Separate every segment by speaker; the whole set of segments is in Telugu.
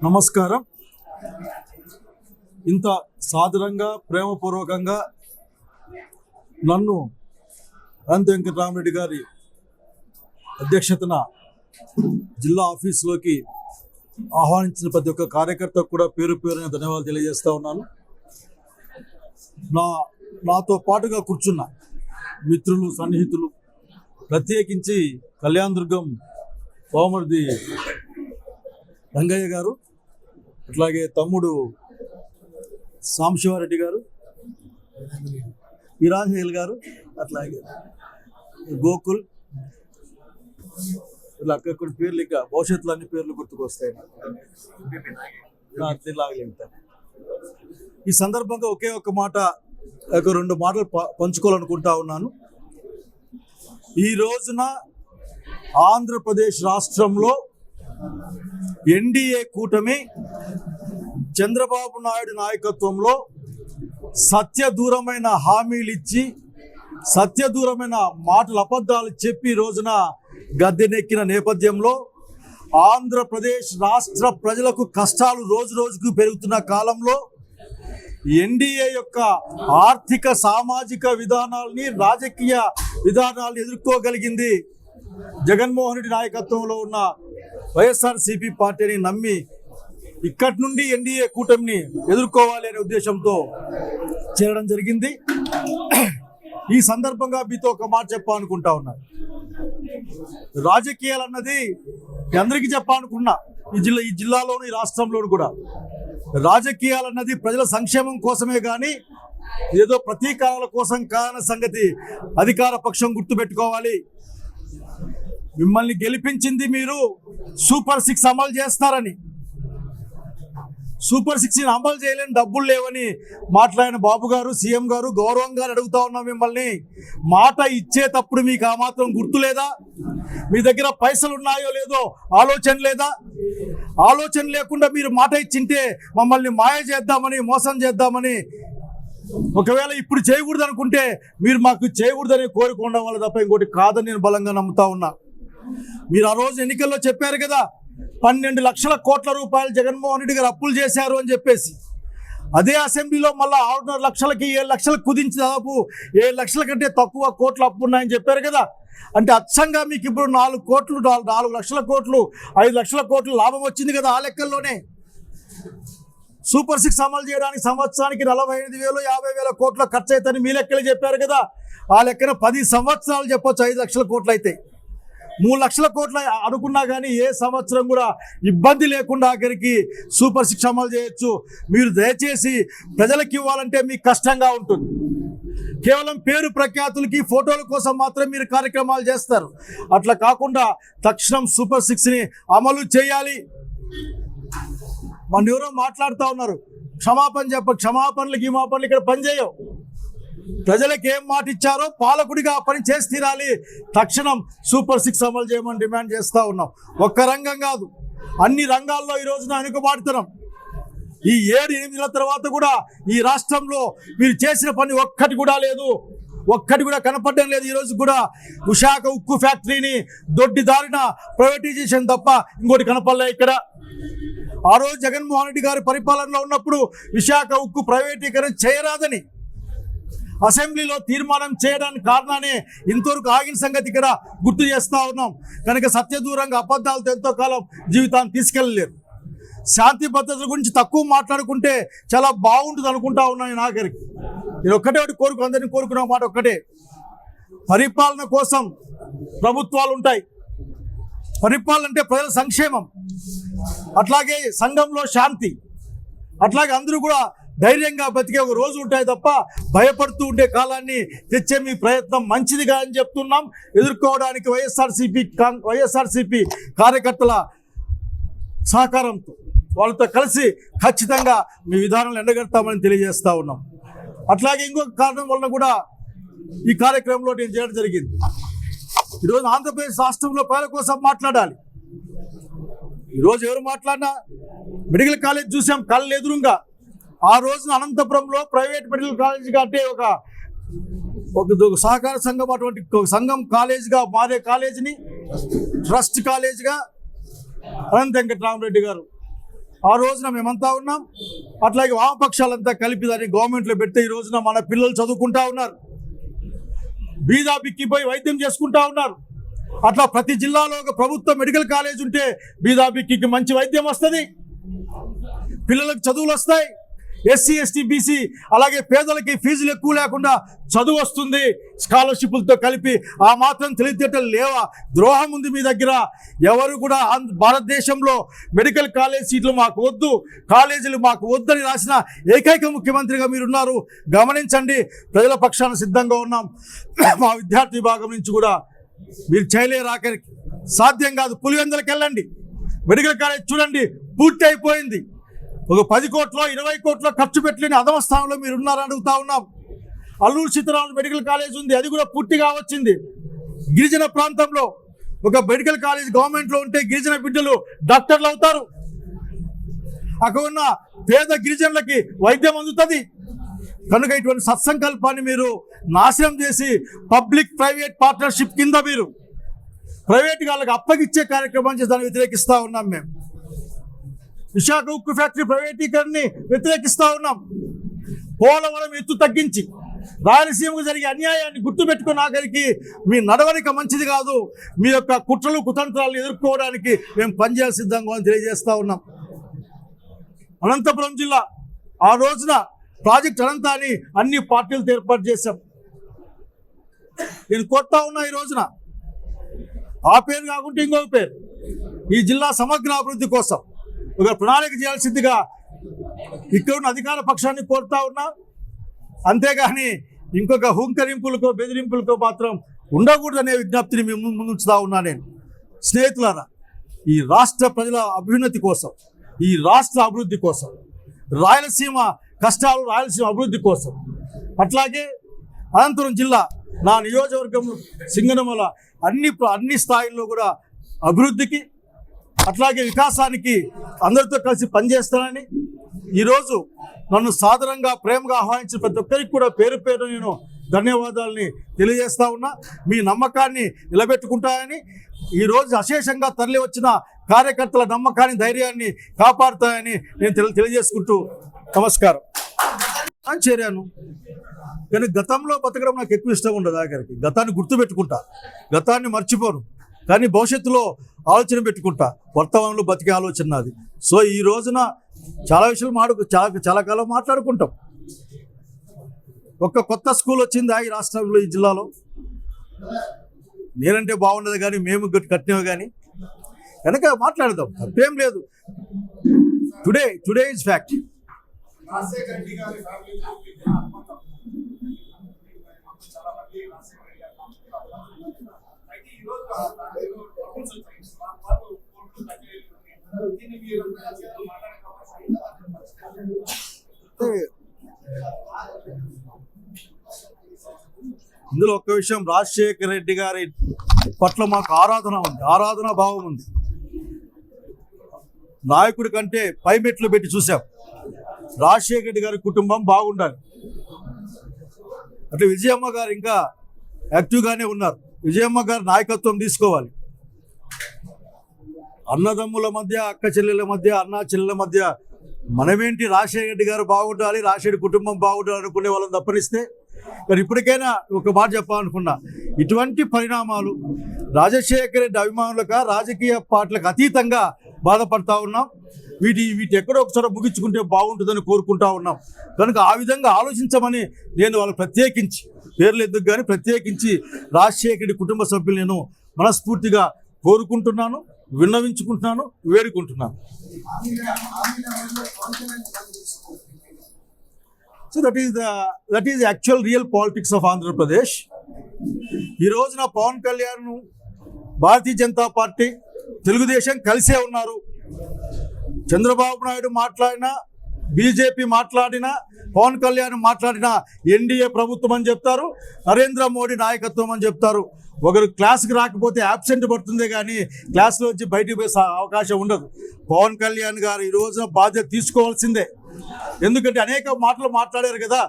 Speaker 1: నమస్కారం. ఇంత సాదరంగా ప్రేమపూర్వకంగా నన్ను అనంత వెంకటరామరెడ్డి గారి అధ్యక్షతన జిల్లా ఆఫీసులోకి ఆహ్వానించిన ప్రతి ఒక్క కార్యకర్తకు కూడా పేరు పేరున ధన్యవాదాలు తెలియజేస్తూ ఉన్నాను. నా నాతో పాటుగా కూర్చున్న మిత్రులు సన్నిహితులు ప్రత్యేకించి కళ్యాణ్ దుర్గం కోమర్ది రంగయ్య గారు అట్లాగే తమ్ముడు సాంశివారెడ్డి గారు ఇరాజేల్ గారు అట్లాగే గోకుల్ ఇలా అక్కడ పేర్లు ఇంకా భవిష్యత్తులో అన్ని పేర్లు గుర్తుకొస్తాయి. నాకు ఈ సందర్భంగా ఒకే ఒక మాట ఒక రెండు మాటలు ప- పంచుకోవాలనుకుంటా ఉన్నాను. ఈ రోజున ఆంధ్రప్రదేశ్ రాష్ట్రంలో ఎన్డీఏ కూటమి చంద్రబాబు నాయుడు నాయకత్వంలో సత్యదూరమైన హామీలు ఇచ్చి సత్యదూరమైన మాటలు అబద్ధాలు చెప్పి రోజున గద్దెనెక్కిన నేపథ్యంలో ఆంధ్రప్రదేశ్ రాష్ట్ర ప్రజలకు కష్టాలు రోజు రోజుకు పెరుగుతున్న కాలంలో ఎన్డీఏ యొక్క ఆర్థిక సామాజిక విధానాల్ని రాజకీయ విధానాలను ఎదుర్కోగలిగింది జగన్మోహన్ రెడ్డి నాయకత్వంలో ఉన్న వైఎస్ఆర్సీపీ పార్టీని నమ్మి ఇక్కడి నుండి ఎన్డీఏ కూటమిని ఎదుర్కోవాలి అనే ఉద్దేశంతో చేరడం జరిగింది. ఈ సందర్భంగా మీతో ఒక మాట చెప్పాలనుకుంటా ఉన్నా. రాజకీయాలు అన్నది అందరికీ చెప్పాలనుకున్నా ఈ జిల్లా ఈ జిల్లాలోను ఈ రాష్ట్రంలోను కూడా. రాజకీయాలు అన్నది ప్రజల సంక్షేమం కోసమే కానీ ఏదో ప్రతీకారాల కోసం కాన సంగతి అధికార పక్షం గుర్తుపెట్టుకోవాలి. మిమ్మల్ని గెలిపించింది మీరు సూపర్ సిక్స్ అమలు చేస్తారని. సూపర్ సిక్స్ అమలు చేయలేని డబ్బులు లేవని మాట్లాడిన బాబు గారు సీఎం గారు గౌరవంగా అడుగుతా ఉన్నాం మిమ్మల్ని. మాట ఇచ్చేటప్పుడు మీకు ఆ మాత్రం గుర్తు లేదా మీ దగ్గర పైసలు ఉన్నాయో లేదో ఆలోచన లేదా? ఆలోచన లేకుండా మీరు మాట ఇచ్చింటే మమ్మల్ని మాయ చేద్దామని మోసం చేద్దామని ఒకవేళ ఇప్పుడు చేయకూడదు అనుకుంటే మీరు మాకు చేయకూడదని కోరుకోవడం వల్ల తప్ప ఇంకోటి కాదని నేను బలంగా నమ్ముతా ఉన్నా. మీరు ఆ రోజు ఎన్నికల్లో చెప్పారు కదా పన్నెండు లక్షల కోట్ల రూపాయలు జగన్మోహన్ రెడ్డి గారు అప్పులు చేశారు అని చెప్పేసి. అదే అసెంబ్లీలో మళ్ళీ ఆరున్నర లక్షలకి ఏడు లక్షలకు కుదించి దాదాపు ఏడు లక్షల కంటే తక్కువ కోట్లు అప్పు ఉన్నాయని చెప్పారు కదా. అంటే అచ్చంగా మీకు ఇప్పుడు నాలుగు కోట్లు నాలుగు నాలుగు లక్షల కోట్లు ఐదు లక్షల కోట్లు లాభం వచ్చింది కదా ఆ లెక్కల్లోనే. సూపర్ సిక్స్ అమలు చేయడానికి సంవత్సరానికి నలభై ఎనిమిది వేలు యాభై వేల కోట్ల ఖర్చు అవుతుందని మీ లెక్కలు చెప్పారు కదా. ఆ లెక్కన పది సంవత్సరాలు చెప్పొచ్చు ఐదు లక్షల కోట్లు అయితే. మూడు లక్షల కోట్ల అనుకున్నా కానీ ఏ సంవత్సరం కూడా ఇబ్బంది లేకుండా ఆఖరికి సూపర్ సిక్స్ అమలు చేయొచ్చు. మీరు దయచేసి ప్రజలకు ఇవ్వాలంటే మీకు కష్టంగా ఉంటుంది. కేవలం పేరు ప్రఖ్యాతులకి ఫోటోల కోసం మాత్రం మీరు కార్యక్రమాలు చేస్తారు. అట్లా కాకుండా తక్షణం సూపర్ సిక్స్ని అమలు చేయాలి. మన ఎవరో మాట్లాడుతూ ఉన్నారు. క్షమాపణ చెప్ప క్షమాపణలు గిమాపణలు ఇక్కడ పనిచేయవు. ప్రజలకు ఏం మాట ఇచ్చారో పాలకుడిగా పని చేసి తీరాలి. తక్షణం సూపర్ సిక్స్ అమలు చేయమని డిమాండ్ చేస్తూ ఉన్నాం. ఒక్క రంగం కాదు అన్ని రంగాల్లో ఈ రోజున వెనుకబాటుతున్నాం ఈ ఏడు ఎనిమిదిల తర్వాత కూడా ఈ రాష్ట్రంలో మీరు చేసిన పని ఒక్కటి కూడా లేదు. ఒక్కటి కూడా కనపడడం లేదు. ఈరోజు కూడా విశాఖ ఉక్కు ఫ్యాక్టరీని దొడ్డి దారిన ప్రైవేటైజేషన్ తప్ప ఇంకోటి కనపడలే ఇక్కడ. ఆ రోజు జగన్మోహన్ రెడ్డి గారి పరిపాలనలో ఉన్నప్పుడు విశాఖ ఉక్కు ప్రైవేటీకరణ చేయరాదని అసెంబ్లీలో తీర్మానం చేయడానికి కారణాన్ని ఇంతవరకు ఆగిన సంగతి ఇక్కడ గుర్తు చేస్తూ ఉన్నాం. కనుక సత్యదూరంగా అబద్ధాలతో ఎంతో కాలం జీవితాన్ని తీసుకెళ్ళలేరు. శాంతి భద్రతల గురించి తక్కువ మాట్లాడుకుంటే చాలా బాగుంటుంది అనుకుంటా ఉన్నాను నేను ఆఖరికి. నేను ఒక్కటే ఒకటి కోరుకు అందరినీ కోరుకున్న మాట ఒక్కటే. పరిపాలన కోసం ప్రభుత్వాలు ఉంటాయి. పరిపాలన అంటే ప్రజల సంక్షేమం. అట్లాగే సంఘంలో శాంతి. అట్లాగే అందరూ కూడా ధైర్యంగా బతికే ఒక రోజు ఉంటాయి తప్ప భయపడుతూ ఉండే కాలాన్ని తెచ్చే మీ ప్రయత్నం మంచిదిగా అని చెప్తున్నాం. ఎదుర్కోవడానికి వైఎస్ఆర్సీపీ కాం- వైఎస్ఆర్సీపీ కార్యకర్తల సహకారంతో వాళ్ళతో కలిసి ఖచ్చితంగా మీ విధానాలు ఎండగడతామని తెలియజేస్తా ఉన్నాం. అట్లాగే ఇంకొక కారణం వలన కూడా ఈ కార్యక్రమంలో నేను చేయడం జరిగింది. ఈరోజు ఆంధ్రప్రదేశ్ రాష్ట్రంలో పేద కోసం మాట్లాడాలి. ఈరోజు ఎవరు మాట్లాడినా మెడికల్ కాలేజ్ చూసాం కళ్ళు ఎదురుగా. ఆ రోజున అనంతపురంలో ప్రైవేట్ మెడికల్ కాలేజ్ అంటే ఒక ఒక సహకార సంఘం అటువంటి సంఘం కాలేజ్గా మారే కాలేజీని ట్రస్ట్ కాలేజ్గా అనంత వెంకటరామరెడ్డి గారు. ఆ రోజున మేమంతా ఉన్నాం. అట్లాగే వామపక్షాలంతా కలిపి దాన్ని గవర్నమెంట్లో పెడితే ఈ రోజున మన పిల్లలు చదువుకుంటా ఉన్నారు. బీదా బిక్కిపోయి వైద్యం చేసుకుంటా ఉన్నారు. అట్లా ప్రతి జిల్లాలో ఒక ప్రభుత్వ మెడికల్ కాలేజ్ ఉంటే బీదా బిక్కికి మంచి వైద్యం వస్తుంది. పిల్లలకు చదువులు వస్తాయి. ఎస్సీ ఎస్టీ బీసీ అలాగే పేదలకి ఫీజులు ఎక్కువ లేకుండా చదువు వస్తుంది. స్కాలర్షిప్లతో కలిపి ఆ మాత్రం తెలివితేటలు లేవా? ద్రోహం ఉంది మీ దగ్గర. ఎవరు కూడా భారతదేశంలో మెడికల్ కాలేజ్ సీట్లు మాకు వద్దు. కాలేజీలు మాకు వద్దని రాసిన ఏకైక ముఖ్యమంత్రిగా మీరున్నారు. గమనించండి ప్రజల పక్షాన సిద్ధంగా ఉన్నాం. మా విద్యార్థి విభాగం నుంచి కూడా మీరు చేయలేరు ఆఖరికి. సాధ్యం కాదు. పులివెందులకు వెళ్ళండి మెడికల్ కాలేజ్ చూడండి పూర్తి అయిపోయింది ఒక పది కోట్లో ఇరవై కోట్లో ఖర్చు పెట్టలేని అధమ స్థానంలో మీరు ఉన్నారని అడుగుతా ఉన్నాం. అల్లూరు సీతారామన్ మెడికల్ కాలేజ్ ఉంది అది కూడా పూర్తిగా వచ్చింది గిరిజన ప్రాంతంలో ఒక మెడికల్ కాలేజ్ గవర్నమెంట్లో ఉంటే గిరిజన బిడ్డలు డాక్టర్లు అవుతారు. అక్కడ ఉన్న పేద గిరిజనులకి వైద్యం అందుతుంది. కనుక ఇటువంటి సత్సంకల్పాన్ని మీరు నాశనం చేసి పబ్లిక్ ప్రైవేట్ పార్ట్నర్షిప్ కింద మీరు ప్రైవేట్ వాళ్ళకి అప్పగిచ్చే కార్యక్రమం చేసి దాన్ని వ్యతిరేకిస్తూ ఉన్నాం మేము. విశాఖ ఉక్కు ఫ్యాక్టరీ ప్రైవేటీకరణని వ్యతిరేకిస్తూ ఉన్నాం. పోలవరం ఎత్తు తగ్గించి రాయలసీమకు జరిగే అన్యాయాన్ని గుర్తుపెట్టుకున్న ఆఖరికి మీ నడవడిక మంచిది కాదు. మీ యొక్క కుట్రలు కుతంత్రాలు ఎదుర్కోవడానికి మేము పనిచేయాలి సిద్ధంగా అని తెలియజేస్తూ ఉన్నాం. అనంతపురం జిల్లా ఆ రోజున ప్రాజెక్ట్ అనంతాన్ని అన్ని పార్టీలతో ఏర్పాటు చేశాం. నేను కొడతా ఉన్నా ఈ రోజున ఆ పేరు కాకుంటే ఇంకొక పేరు. ఈ జిల్లా సమగ్ర అభివృద్ధి కోసం ఒక ప్రణాళిక చేయాల్సిందిగా ఇక్కడ ఉన్న అధికార పక్షాన్ని కోరుతా ఉన్నా. అంతేగాని ఇంకొక హుంకరింపులకో బెదిరింపులకో మాత్రం ఉండకూడదనే విజ్ఞప్తిని మేము ముందుంచుతా ఉన్నా నేను. స్నేహితులారా ఈ రాష్ట్ర ప్రజల అభ్యున్నతి కోసం ఈ రాష్ట్ర అభివృద్ధి కోసం రాయలసీమ కష్టాలు రాయలసీమ అభివృద్ధి కోసం అట్లాగే అనంతపురం జిల్లా నా నియోజకవర్గం సింగనమల అన్ని ప్ర- అన్ని స్థాయిల్లో కూడా అభివృద్ధికి అట్లాగే వికాసానికి అందరితో కలిసి పనిచేస్తానని ఈరోజు నన్ను సాధారణంగా ప్రేమగా ఆహ్వానించిన ప్రతి ఒక్కరికి కూడా పేరు పేరు నేను ధన్యవాదాలని తెలియజేస్తా ఉన్నా. మీ నమ్మకాన్ని నిలబెట్టుకుంటాయని ఈరోజు అశేషంగా తరలి వచ్చిన కార్యకర్తల నమ్మకాన్ని ధైర్యాన్ని కాపాడుతాయని నేను తెలియజేసుకుంటూ నమస్కారం. అని చేరాను? కానీ గతంలో బతకడం నాకు ఎక్కువ ఇష్టం ఉండదు ఆఖరికి. గతాన్ని గుర్తుపెట్టుకుంటా. గతాన్ని మర్చిపోను. కానీ భవిష్యత్తులో ఆలోచన పెట్టుకుంటా. వర్తమానంలో బతికే ఆలోచన నాది. సో ఈ రోజున చాలా విషయాలు మాడు చాలా చాలా కాలం మాట్లాడుకుంటాం. ఒక్క కొత్త స్కూల్ వచ్చింది ఈ రాష్ట్రంలో ఈ జిల్లాలో. నేనంటే బాగుండదు కానీ మేము కట్టినవి కానీ. కనుక మాట్లాడదాం. తప్పేం లేదు. Today today is fact
Speaker 2: Rajasekhara Reddy గారి ఫ్యామిలీ అనుమతం చాలా మంది రాజశేఖర రెడ్డి గారి ఫ్యామిలీ అయితే ఈ రోజు ప్రపోజ్ వచ్చాయి ఆ వాళ్ళు కోర్టు కట్టేయాలి దీన్ని మీరు రాజకీయాలు మాట్లాడే అవకాశం ఉందా?
Speaker 1: ఇందులో ఒక్క విషయం రాజశేఖర రెడ్డి గారి పట్ల మాకు ఆరాధన ఉంది ఆరాధన భావం ఉంది. నాయకుడి కంటే పై మెట్లు పెట్టి చూసాం రాజశేఖర రెడ్డి గారి కుటుంబం బాగుండాలి. అంటే విజయమ్మ గారు ఇంకా యాక్టివ్గానే ఉన్నారు. విజయమ్మ గారు నాయకత్వం తీసుకోవాలి. అన్నదమ్ముల మధ్య అక్క చెల్లెల మధ్య అన్న చెల్లెల మధ్య మనమేంటి రాజశేఖర రెడ్డి గారు బాగుండాలి రాజశేఖర కుటుంబం బాగుండాలి అనుకునే వాళ్ళని తప్పనిస్తే మరి ఇప్పటికైనా ఒక మాట చెప్పాలనుకున్నా ఇటువంటి పరిణామాలు రాజశేఖర రెడ్డి అభిమానులకు రాజకీయ పార్టీలకు అతీతంగా బాధపడతా ఉన్నాం. వీటి వీటి ఎక్కడో ఒకసారి ముగించుకుంటే బాగుంటుందని కోరుకుంటా ఉన్నాం. కనుక ఆ విధంగా ఆలోచించమని నేను వాళ్ళు ప్రత్యేకించి పేర్లు ఎందుకు కానీ ప్రత్యేకించి రాజశేఖరుడి కుటుంబ సభ్యులు నేను మనస్ఫూర్తిగా కోరుకుంటున్నాను విన్నవించుకుంటున్నాను వేడుకుంటున్నాను. So that is the that is actual real politics of Andhra Pradesh ఈ రోజున పవన్ కళ్యాణ్ భారతీయ జనతా పార్టీ తెలుగుదేశం కలిసే ఉన్నారు. చంద్రబాబు నాయుడు మాట్లాడినా బీజేపీ మాట్లాడినా పవన్ కళ్యాణ్ మాట్లాడినా ఎన్డీఏ ప్రభుత్వం అని చెప్తారు నరేంద్ర మోడీ నాయకత్వం అని చెప్తారు. ఒకరు క్లాస్కి రాకపోతే యాబ్సెంట్ పడుతుందే కానీ క్లాస్లో వచ్చి బయటికి పోయే అవకాశం ఉండదు. పవన్ కళ్యాణ్ గారు ఈ రోజున బాధ్యత తీసుకోవాల్సిందే. ఎందుకంటే అనేక మాటలు మాట్లాడారు కదా.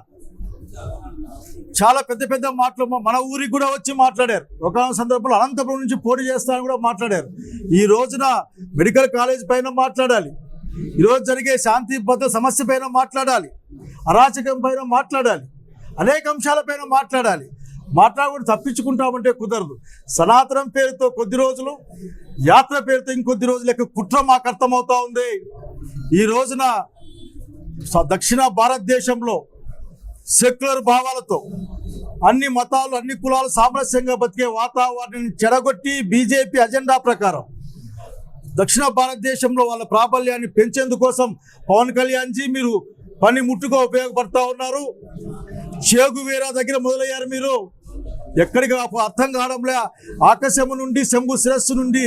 Speaker 1: చాలా పెద్ద పెద్ద మాటలు మన ఊరికి కూడా వచ్చి మాట్లాడారు. ఒక సందర్భంలో అనంతపురం నుంచి పోటీ చేస్తానని కూడా మాట్లాడారు. ఈ రోజున మెడికల్ కాలేజ్ పైన మాట్లాడాలి. ఈరోజు జరిగే శాంతి భద్ర సమస్య పైన మాట్లాడాలి. అరాచకం పైన మాట్లాడాలి. అనేక అంశాలపైన మాట్లాడాలి. మాట్లాడకుండా తప్పించుకుంటామంటే కుదరదు. సనాతనం పేరుతో కొద్ది రోజులు యాత్ర పేరుతో ఇంకొద్ది రోజులు కుట్ర మాకు అర్థమవుతా ఉంది. ఈ రోజున దక్షిణ భారతదేశంలో సెక్యులర్ భావాలతో అన్ని మతాలు అన్ని కులాలు సామరస్యంగా బతికే వాతావరణాన్ని చెడగొట్టి బీజేపీ అజెండా ప్రకారం దక్షిణ భారతదేశంలో వాళ్ళ ప్రాబల్యాన్ని పెంచేందుకోసం పవన్ కళ్యాణ్ జీ మీరు పని ముట్టుగా ఉపయోగపడతా ఉన్నారు. చేగు వీరా దగ్గర మొదలయ్యారు మీరు. ఎక్కడికి నాకు అర్థం కావడంలే. ఆకాశము నుండి శంభు శిరస్సు నుండి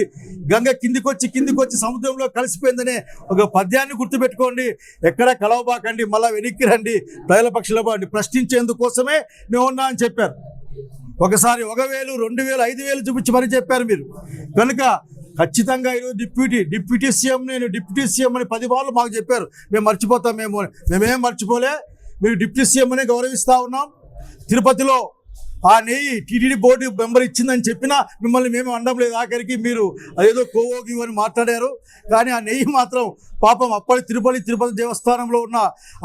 Speaker 1: గంగ కిందికొచ్చి కిందికొచ్చి సముద్రంలో కలిసిపోయిందనే ఒక పద్యాన్ని గుర్తుపెట్టుకోండి. ఎక్కడ కలవబాకండి మళ్ళా వెనక్కి రండి ప్రజల బాండి. ప్రశ్నించేందుకోసమే మేము ఉన్నా అని చెప్పారు. ఒకసారి ఒక వేలు రెండు వేలు ఐదు వేలు చూపించి మరీ చెప్పారు మీరు. కనుక ఖచ్చితంగా ఈరోజు డిప్యూటీ డిప్యూటీ సీఎం నేను డిప్యూటీ సీఎం అని పది వాళ్ళు మాకు చెప్పారు. మేము మర్చిపోతాం మేము మేమేం మర్చిపోలే. మీరు డిప్యూటీ సీఎం అనే గౌరవిస్తా ఉన్నాం. తిరుపతిలో ఆ నెయ్యి టీటీడీ బోర్డు మెంబర్ ఇచ్చిందని చెప్పినా మిమ్మల్ని మేము అనడం లేదు. ఆఖరికి మీరు అదేదో కోవోగి అని మాట్లాడారు. కానీ ఆ నెయ్యి మాత్రం పాపం అప్పటి తిరుపతి తిరుపతి దేవస్థానంలో ఉన్న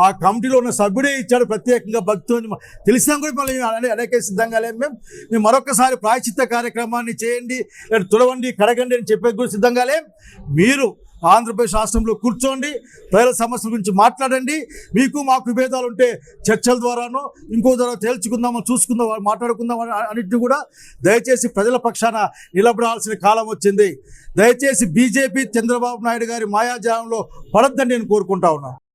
Speaker 1: ఆ కమిటీలో ఉన్న సభ్యుడే ఇచ్చాడు ప్రత్యేకంగా భక్తుని తెలిసినా కూడా మళ్ళీ అనేక సిద్ధంగా లేము మేము. మేము మరొకసారి ప్రాయచిత్త కార్యక్రమాన్ని చేయండి లేదా తుడవండి కడగండి అని చెప్పేది కూడా సిద్ధంగా లేం. మీరు ఆంధ్రప్రదేశ్ రాష్ట్రంలో కూర్చోండి ప్రజల సమస్యల గురించి మాట్లాడండి. మీకు మాకు విభేదాలు ఉంటే చర్చల ద్వారానో ఇంకో ద్వారా తేల్చుకుందామో చూసుకుందాం మాట్లాడుకుందాం అన్నింటినీ కూడా దయచేసి ప్రజల పక్షాన నిలబడాల్సిన కాలం వచ్చింది. దయచేసి బీజేపీ చంద్రబాబు నాయుడు గారి మాయాజాలంలో పడద్దని నేను కోరుకుంటా ఉన్నాను